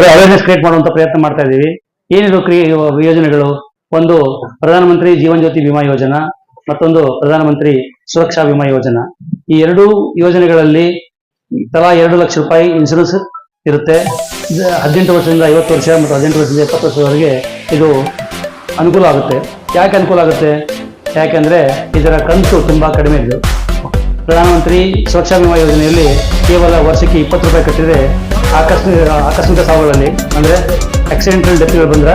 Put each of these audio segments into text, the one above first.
Awareness create ಮಾಡುವಂತ ಪ್ರಯತ್ನ ಮಾಡ್ತಾ ಇದ್ದೀವಿ. ಏನಿದು ಯೋಜನೆಗಳು? ಒಂದು ಪ್ರಧಾನಮಂತ್ರಿ ಜೀವನ್ ಜ್ಯೋತಿ ವಿಮಾ ಯೋಜನಾ, ಮತ್ತೊಂದು ಪ್ರಧಾನಮಂತ್ರಿ ಸುರಕ್ಷಾ ವಿಮಾ ಯೋಜನಾ. ಈ ಎರಡೂ ಯೋಜನೆಗಳಲ್ಲಿ ತಲಾ ಎರಡು ಲಕ್ಷ ರೂಪಾಯಿ ಇನ್ಶೂರೆನ್ಸ್ ಇರುತ್ತೆ. ಹದಿನೆಂಟು ವರ್ಷದಿಂದ ಐವತ್ತು ವರ್ಷ ಮತ್ತು ಹದಿನೆಂಟು ವರ್ಷದಿಂದ ಎಪ್ಪತ್ತು ವರ್ಷದವರೆಗೆ ಇದು ಅನುಕೂಲ ಆಗುತ್ತೆ. ಯಾಕೆ ಅನುಕೂಲ ಆಗುತ್ತೆ? ಯಾಕೆಂದರೆ ಇದರ ಕಂತು ತುಂಬಾ ಕಡಿಮೆ ಇದೆ. ಪ್ರಧಾನಮಂತ್ರಿ ಸುರಕ್ಷಾ ವಿಮಾ ಯೋಜನೆಯಲ್ಲಿ ಕೇವಲ ವರ್ಷಕ್ಕೆ ಇಪ್ಪತ್ತು ರೂಪಾಯಿ ಕಟ್ಟಿದ್ರೆ ಆಕಸ್ಮಿಕ ಆಕಸ್ಮಿಕ ಸಾವುಗಳಲ್ಲಿ, ಅಂದರೆ ಆಕ್ಸಿಡೆಂಟಲ್ ಡೆತ್ಗಳು ಬಂದರೆ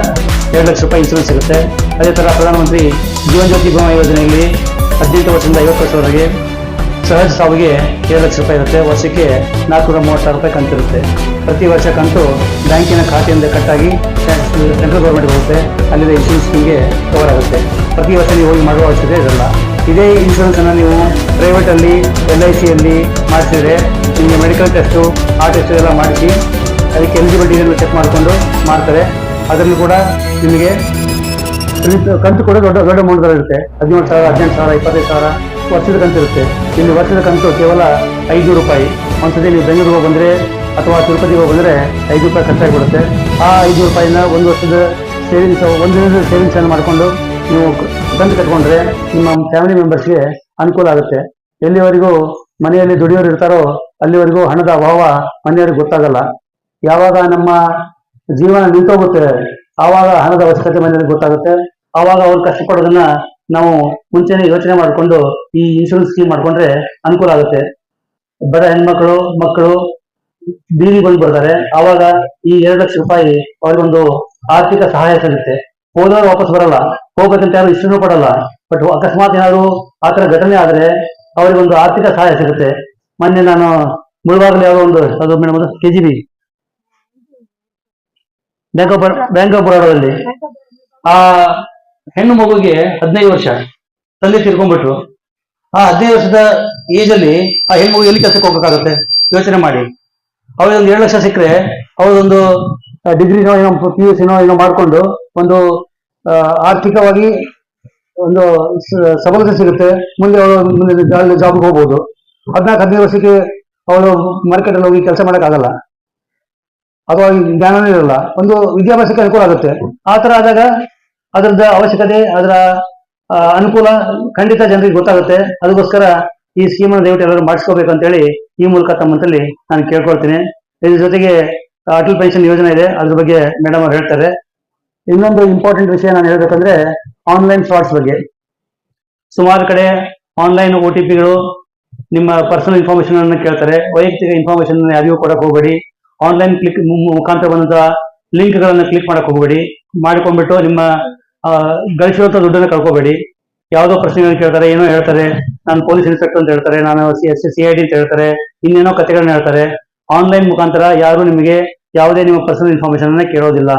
ಎರಡು ಲಕ್ಷ ರೂಪಾಯಿ ಇನ್ಸೂರೆನ್ಸ್ ಸಿಗುತ್ತೆ. ಅದೇ ಥರ ಪ್ರಧಾನಮಂತ್ರಿ ಜೀವನ್ ಜ್ಯೋತಿ ಭೀಮಾ ಯೋಜನೆಯಲ್ಲಿ ಹದಿನೆಂಟು ವರ್ಷದಿಂದ ಐವತ್ತು ವರ್ಷದವರೆಗೆ ಸಹಜ ಸಾವಿಗೆ ಏಳು ಲಕ್ಷ ರೂಪಾಯಿ ಇರುತ್ತೆ. ವರ್ಷಕ್ಕೆ ನಾಲ್ಕುನೂರ ಮೂವತ್ತಾರು ರೂಪಾಯಿ ಕಂತಿರುತ್ತೆ ಪ್ರತಿ ವರ್ಷ ಕಂತು ಬ್ಯಾಂಕಿನ ಖಾತೆಯಿಂದ ಕಟ್ಟಾಗಿ ಸೆಂಟ್ರಲ್ ಗೌರ್ಮೆಂಟ್ ಹೋಗುತ್ತೆ. ಅಲ್ಲಿಂದ ಇನ್ಶೂರೆನ್ಸ್ ನಿಮಗೆ ಕವರ್ ಆಗುತ್ತೆ. ಪ್ರತಿ ವರ್ಷ ನೀವು ಹೋಗಿ ಮಾಡುವ ಅವಶ್ಯಕತೆ ಇರಲ್ಲ. ಇದೇ ಇನ್ಶೂರೆನ್ಸ್ ಅನ್ನು ನೀವು ಪ್ರೈವೇಟಲ್ಲಿ ಎಲ್ ಐ ಸಿಯಲ್ಲಿ ಮಾಡಿಸಿದ್ರೆ ನಿಮಗೆ ಮೆಡಿಕಲ್ ಟೆಸ್ಟು ಆ ಟೆಸ್ಟು ಎಲ್ಲ ಮಾಡಿಸಿ ಅದಕ್ಕೆ ಎಲಿಜಿಬಿಲಿಟಿ ಚೆಕ್ ಮಾಡಿಕೊಂಡು ಮಾಡ್ತಾರೆ. ಅದರಲ್ಲಿ ಕೂಡ ನಿಮಗೆ ಕಂತು ಕೂಡ ದೊಡ್ಡ ದೊಡ್ಡ ಅಮೌಂಟ್ ಇರುತ್ತೆ. ಹದಿನೇಳು ಸಾವಿರ, ಹದಿನೆಂಟು ಸಾವಿರ, ಇಪ್ಪತ್ತೈದು ಸಾವಿರ ವರ್ಷದ ಕಂತು ಇರುತ್ತೆ. ಇಲ್ಲಿ ವರ್ಷದ ಕಂತು ಕೇವಲ ಐದುನೂರು ರೂಪಾಯಿ. ಒಂದ್ಸತಿ ನೀವು ಬೆಂಗಳೂರಿಗೆ ಬಂದರೆ ಅಥವಾ ತಿರುಪತಿಗೆ ಬಂದರೆ ಐದು ರೂಪಾಯಿ ಖರ್ಚಾಗಿಬಿಡುತ್ತೆ. ಆ ಐದುನೂರು ರೂಪಾಯಿನ ಒಂದು ವರ್ಷದ ಸೇವಿಂಗ್ಸ್ ಒಂದು ದಿನದ ಸೇವಿಂಗ್ಸನ್ನು ಮಾಡಿಕೊಂಡು ನೀವು ಕಂತು ಕಟ್ಕೊಂಡ್ರೆ ನಿಮ್ಮ ಫ್ಯಾಮಿಲಿ ಮೆಂಬರ್ಸ್ಗೆ ಅನುಕೂಲ ಆಗುತ್ತೆ. ಎಲ್ಲಿವರೆಗೂ ಮನೆಯಲ್ಲಿ ದುಡಿಯೋರು ಇರ್ತಾರೋ ಅಲ್ಲಿವರೆಗೂ ಹಣದ ಅಭಾವ ಮನೆಯವ್ರಿಗೆ ಗೊತ್ತಾಗಲ್ಲ. ಯಾವಾಗ ನಮ್ಮ ಜೀವನ ನಿಂತೋಗುತ್ತೆ, ಆವಾಗ ಹಣದ ಅವಶ್ಯಕತೆ ಮನೆಯವ್ರಿಗೆ ಗೊತ್ತಾಗುತ್ತೆ. ಆವಾಗ ಅವ್ರು ಕಷ್ಟಪಡೋದನ್ನ ನಾವು ಮುಂಚೆನೆ ಯೋಚನೆ ಮಾಡಿಕೊಂಡು ಈ ಇನ್ಶೂರೆನ್ಸ್ ಸ್ಕೀಮ್ ಮಾಡ್ಕೊಂಡ್ರೆ ಅನುಕೂಲ ಆಗುತ್ತೆ. ಬಡ ಹೆಣ್ಮಕ್ಳು, ಮಕ್ಕಳು ಬೀದಿ ಬಂದು ಬರ್ತಾರೆ. ಆವಾಗ ಈ ಎರಡು ಲಕ್ಷ ರೂಪಾಯಿ ಅವ್ರಿಗೊಂದು ಆರ್ಥಿಕ ಸಹಾಯ ಸಿಗುತ್ತೆ. ಹೋದವ್ರು ವಾಪಸ್ ಬರಲ್ಲ ಹೋಗ್ಬೇಕಂತ ಯಾರು ಇಷ್ಟನೂ ಪಡಲ್ಲ. ಬಟ್ ಅಕಸ್ಮಾತ್ ಏನಾದ್ರು ಆ ಥರ ಘಟನೆ ಆದ್ರೆ ಅವರಿಗೊಂದು ಆರ್ಥಿಕ ಸಹಾಯ ಸಿಗುತ್ತೆ. ಮೊನ್ನೆ ನಾನು ಮುಳುವಾಗಲಿ ಯಾವುದೋ ಒಂದು, ಅದು ಮೇಡಮ್ ಅದು K G B bank of bank of ಬರೋಡದಲ್ಲಿ ಆ ಹೆಣ್ಣು ಮಗುಗೆ ಹದಿನೈದು ವರ್ಷ. ತಂದೆ ತಿರ್ಕೊಂಡ್ಬಿಟ್ರು. ಆ ಹದಿನೈದು ವರ್ಷದ ಏಜ್ ಅಲ್ಲಿ ಆ ಹೆಣ್ಣು ಎಲ್ಲಿ ಕೆಲಸಕ್ಕೆ ಹೋಗಬೇಕಾಗುತ್ತೆ? ಯೋಚನೆ ಮಾಡಿ. ಅವ್ರಿಗೆ ಒಂದು ಏಳು ಲಕ್ಷ ಸಿಕ್ಕರೆ ಅವ್ರದೊಂದು ಡಿಗ್ರಿನೋ ಏನೋ ಪಿ ಯು ಸಿನೋ ಏನೋ ಮಾಡಿಕೊಂಡು ಒಂದು ಆರ್ಥಿಕವಾಗಿ ಒಂದು ಸಬಲತೆ ಸಿಗುತ್ತೆ. ಮುಂದೆ ಅವಳು ಮುಂದೆ ಜಾಬ್ಗೆ ಹೋಗ್ಬೋದು. ಹದಿನಾಲ್ಕು, ಹದಿನೈದು ವರ್ಷಕ್ಕೆ ಅವಳು ಮಾರ್ಕೆಟಲ್ಲಿ ಹೋಗಿ ಕೆಲಸ ಮಾಡೋಕ್ಕಾಗಲ್ಲ. ಅಥವಾ ಜ್ಞಾನನೇ ಇರಲ್ಲ. ಒಂದು ವಿದ್ಯಾಭ್ಯಾಸಕ್ಕೆ ಅನುಕೂಲ ಆಗುತ್ತೆ. ಆ ಥರ ಆದಾಗ ಅದರದ ಅವಶ್ಯಕತೆ, ಅದರ ಅನುಕೂಲ ಖಂಡಿತ ಜನರಿಗೆ ಗೊತ್ತಾಗುತ್ತೆ. ಅದಕ್ಕೋಸ್ಕರ ಈ ಸ್ಕೀಮ್ ಅನ್ನು ದಯವಿಟ್ಟು ಎಲ್ಲರೂ ಮಾಡಿಸ್ಕೋಬೇಕು ಅಂತೇಳಿ ಈ ಮೂಲಕ ತಮ್ಮಂತಲ್ಲಿ ನಾನು ಕೇಳ್ಕೊಳ್ತೀನಿ. ಇದ್ರ ಜೊತೆಗೆ ಅಟಲ್ ಪೆನ್ಷನ್ ಯೋಜನೆ ಇದೆ. ಅದ್ರ ಬಗ್ಗೆ ಮೇಡಮ್ ಅವ್ರು ಹೇಳ್ತಾರೆ. ಇನ್ನೊಂದು ಇಂಪಾರ್ಟೆಂಟ್ ವಿಷಯ ನಾನು ಹೇಳ್ಬೇಕಂದ್ರೆ ಆನ್ಲೈನ್ ಫ್ರಾಡ್ಸ್ ಬಗ್ಗೆ. ಸುಮಾರು ಕಡೆ ಆನ್ಲೈನ್ ಒ ಟಿ ಪಿಗಳು ನಿಮ್ಮ ಪರ್ಸನಲ್ ಇನ್ಫಾರ್ಮೇಶನ್ ಅನ್ನು ಕೇಳ್ತಾರೆ. ವೈಯಕ್ತಿಕ ಇನ್ಫಾರ್ಮೇಶನ್ ಯಾರಿಗೂ ಕೊಡಕ್ ಹೋಗಬೇಡಿ. ಆನ್ಲೈನ್ ಕ್ಲಿಕ್ ಮುಖಾಂತರ ಬಂದಂತಹ ಲಿಂಕ್ ಗಳನ್ನ ಕ್ಲಿಕ್ ಮಾಡಕ್ ಹೋಗಬೇಡಿ. ಮಾಡ್ಕೊಂಡ್ಬಿಟ್ಟು ನಿಮ್ಮ ಆ, ದುಡ್ಡನ್ನು ಕಳ್ಕೊಬೇಡಿ. ಯಾವುದೋ ಪ್ರಶ್ನೆಗಳನ್ನ ಕೇಳ್ತಾರೆ ಏನೋ ಹೇಳ್ತಾರೆ. ನಾನು ಪೊಲೀಸ್ ಇನ್ಸ್ಪೆಕ್ಟರ್ ಅಂತ ಹೇಳ್ತಾರೆ ನಾನು ಎಸ್ ಸಿ ಐ ಡಿ ಅಂತ ಹೇಳ್ತಾರೆ ಇನ್ನೇನೋ ಕಥೆಗಳನ್ನ ಹೇಳ್ತಾರೆ. ಆನ್ಲೈನ್ ಮುಖಾಂತರ ಯಾರು ನಿಮಗೆ ಯಾವುದೇ ನಿಮ್ಮ ಪರ್ಸನಲ್ ಇನ್ಫಾರ್ಮೇಶನ್ ಅನ್ನ ಕೇಳೋದಿಲ್ಲ.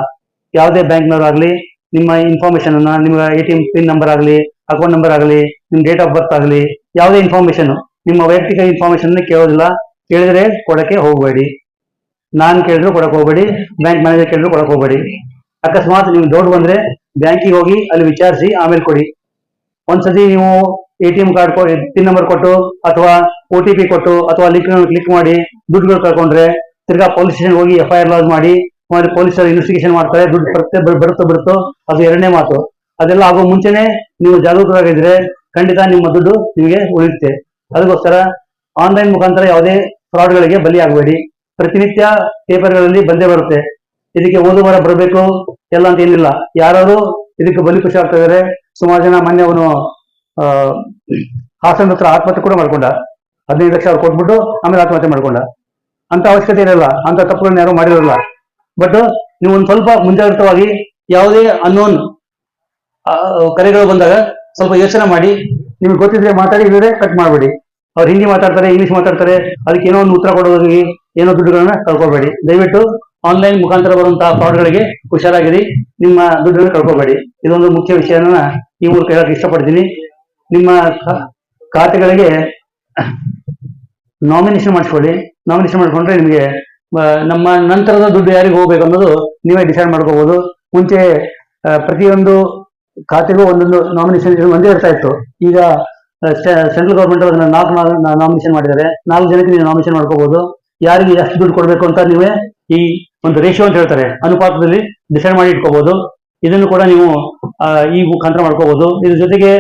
ಯಾವುದೇ ಬ್ಯಾಂಕ್ನವರಾಗ್ಲಿ ನಿಮ್ಮ ಇನ್ಫಾರ್ಮೇಶನ್ ಅನ್ನ ನಿಮ್ಮ A T M pin number ಆಗಲಿ ಅಕೌಂಟ್ ನಂಬರ್ ಆಗಲಿ ನಿಮ್ಮ ಡೇಟ್ ಆಫ್ ಬರ್ತ್ ಆಗಲಿ, ಯಾವುದೇ ಇನ್ಫಾರ್ಮೇಶನ್ ನಿಮ್ಮ ವೈಯಕ್ತಿಕ ಇನ್ಫಾರ್ಮೇಶನ್ ಕೇಳೋದಿಲ್ಲ. ಕೇಳಿದ್ರೆ ಕೊಡಕ್ಕೆ ಹೋಗಬೇಡಿ. ನಾನು ಕೇಳಿದ್ರು ಕೊಡಕ್ಕೆ ಹೋಗಬೇಡಿ, ಬ್ಯಾಂಕ್ ಮ್ಯಾನೇಜರ್ ಕೇಳಿದ್ರು ಕೊಡಕ್ಕೆ ಹೋಗಬೇಡಿ. ಅಕಸ್ಮಾತ್ ನೀವು ದೊಡ್ಡ ಬಂದ್ರೆ ಬ್ಯಾಂಕಿಗೆ ಹೋಗಿ ಅಲ್ಲಿ ವಿಚಾರಿಸಿ ಆಮೇಲೆ ಕೊಡಿ. ಒಂದ್ಸತಿ ನೀವು A T M card pin number ಕೊಟ್ಟು, ಅಥವಾ ಒ ಟಿ ಪಿ ಕೊಟ್ಟು, ಅಥವಾ ಲಿಂಕ್ ಕ್ಲಿಕ್ ಮಾಡಿ ದುಡ್ಡುಗಳು ಕಳ್ಕೊಂಡ್ರೆ ತಿರ್ಗಾ ಪೊಲೀಸ್ ಸ್ಟೇಷನ್ ಹೋಗಿ ಎಫ್ ಐ ಆರ್ ಮಾಡಿ ಮಾಡಿ ಪೊಲೀಸರು ಇನ್ವೆಸ್ಟಿಗೇಷನ್ ಮಾಡ್ತಾರೆ, ದುಡ್ಡು ಬರುತ್ತೆ, ಬರ್- ಬರುತ್ತೋ ಅದು ಎರಡನೇ ಮಾತು. ಅದೆಲ್ಲ ಆಗೋ ಮುಂಚೆನೆ ನೀವು ಜಾಗರೂಕರಾಗಿದ್ರೆ ಖಂಡಿತ ನಿಮ್ಮ ದುಡ್ಡು ನಿಮಗೆ ಉಳಿಯುತ್ತೆ. ಅದಕ್ಕೋಸ್ಕರ ಆನ್ಲೈನ್ ಮುಖಾಂತರ ಯಾವುದೇ ಫ್ರಾಡ್ಗಳಿಗೆ ಬಲಿಯಾಗಬೇಡಿ. ಪ್ರತಿನಿತ್ಯ ಪೇಪರ್ಗಳಲ್ಲಿ ಬಂದೇ ಬರುತ್ತೆ. ಇದಕ್ಕೆ ಓದು ಬರ ಬರಬೇಕು, ಎಲ್ಲ ಅಂತ ಏನಿಲ್ಲ. ಯಾರು ಇದಕ್ಕೆ ಬಲಿ ಖುಷಿ ಆಗ್ತಾ ಇದಾರೆ ಸುಮಾರು ಜನ ಮೊನ್ನೆ ಅವನು ಹಾಸನ ಹತ್ರ ಆತ್ಮಹತ್ಯೆ ಕೂಡ ಮಾಡ್ಕೊಂಡ. ಹದಿನೈದು ಲಕ್ಷ ಅವ್ರು ಕೊಟ್ಬಿಟ್ಟು ಆಮೇಲೆ ಆತ್ಮಹತ್ಯೆ ಮಾಡ್ಕೊಂಡ. ಅಂತ ಅವಶ್ಯಕತೆ ಇರಲ್ಲ. ಅಂತ ತಪ್ಪುಗಳನ್ನ ಯಾರು ಮಾಡಿರಲ್ಲ. ಬಟ್ ನೀವು ಒಂದು ಸ್ವಲ್ಪ ಮುಂಜಾಗ್ರತವಾಗಿ ಯಾವುದೇ ಅನ್ನೋನ್ ಕರೆಗಳು ಬಂದಾಗ ಸ್ವಲ್ಪ ಯೋಚನೆ ಮಾಡಿ. ನಿಮ್ಗೆ ಗೊತ್ತಿದ್ರೆ ಮಾತಾಡಿ ಇಲ್ಲದೆ ಕಟ್ ಮಾಡಬೇಡಿ. ಅವ್ರು ಹಿಂದಿ ಮಾತಾಡ್ತಾರೆ ಇಂಗ್ಲಿಷ್ ಮಾತಾಡ್ತಾರೆ, ಅದಕ್ಕೆ ಏನೋ ಒಂದು ಉತ್ತರ ಕೊಡೋದಾಗಿ ಏನೋ ದುಡ್ಡುಗಳನ್ನ ಕಳ್ಕೊಬೇಡಿ. ದಯವಿಟ್ಟು ಆನ್ಲೈನ್ ಮುಖಾಂತರ ಬರುವಂತಹ ಫ್ರಾಡ್ಗಳಿಗೆ ಹುಷಾರಾಗಿರಿ. ನಿಮ್ಮ ದುಡ್ಡನ್ನು ಕಳ್ಕೊಬೇಡಿ. ಇದೊಂದು ಮುಖ್ಯ ವಿಷಯನ ಈ ಮೂಲಕ ಹೇಳಕ್ ಇಷ್ಟಪಡ್ತೀನಿ. ನಿಮ್ಮ ಖಾತೆಗಳಿಗೆ ನಾಮಿನೇಷನ್ ಮಾಡಿಸ್ಕೊಳ್ಳಿ. ನಾಮಿನೇಷನ್ ಮಾಡ್ಕೊಂಡ್ರೆ ನಿಮಗೆ ನಮ್ಮ ನಂತರದ ದುಡ್ಡು ಯಾರಿಗೆ ಹೋಗ್ಬೇಕು ಅನ್ನೋದು ನೀವೇ ಡಿಸೈಡ್ ಮಾಡ್ಕೋಬಹುದು ಮುಂಚೆ ಪ್ರತಿಯೊಂದು ಖಾತೆಗೂ ಒಂದೊಂದು ನಾಮಿನೇಷನ್ ಒಂದೇ ಇರ್ತಾ ಇತ್ತು. ಈಗ ಸೆಂಟ್ರಲ್ ಗೌರ್ಮೆಂಟ್ ಅದನ್ನ ನಾಲ್ಕು ನಾಮಿನೇಷನ್ ಮಾಡಿದ್ದಾರೆ. ನಾಲ್ಕು ಜನಕ್ಕೆ ನೀವು ನಾಮಿನೇಷನ್ ಮಾಡ್ಕೋಬಹುದು ಯಾರಿಗೆ ಎಷ್ಟು ದುಡ್ಡು ಕೊಡ್ಬೇಕು ಅಂತ ನೀವೇ ಈ ಒಂದು ರೇಷಿಯೋ ಅಂತ ಹೇಳ್ತಾರೆ. ಅನುಪಾತದಲ್ಲಿ ಡಿಸೈಡ್ ಮಾಡಿ ಇಟ್ಕೋಬಹುದು ಇದನ್ನು ಕೂಡ ನೀವು ಈ ಮುಖಾಂತರ ಮಾಡ್ಕೋಬಹುದು ಇದ್ರ ಜೊತೆಗೆ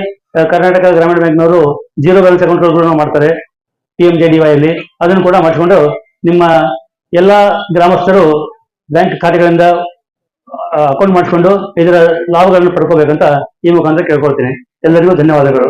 ಕರ್ನಾಟಕ ಗ್ರಾಮೀಣ ಬ್ಯಾಂಕ್ನವರು ಜೀರೋ ಬ್ಯಾಲೆನ್ಸ್ ಅಕೌಂಟ್ಗಳು ಮಾಡ್ತಾರೆ. ಪಿ ಎಂ ಜೆ ಡಿ ವೈಯಲ್ಲಿ ಅದನ್ನು ಕೂಡ ಮಾಡಿಕೊಂಡು ನಿಮ್ಮ ಎಲ್ಲ ಗ್ರಾಮಸ್ಥರು ಬ್ಯಾಂಕ್ ಖಾತೆಗಳಿಂದ ಅಕೌಂಟ್ ಮಾಡಿಕೊಂಡು ಇದರ ಲಾಭಗಳನ್ನು ಪಡ್ಕೋಬೇಕಂತ ಈ ಮುಖಾಂತರ ಕೇಳ್ಕೊಳ್ತೀನಿ. ಎಲ್ಲರಿಗೂ ಧನ್ಯವಾದಗಳು.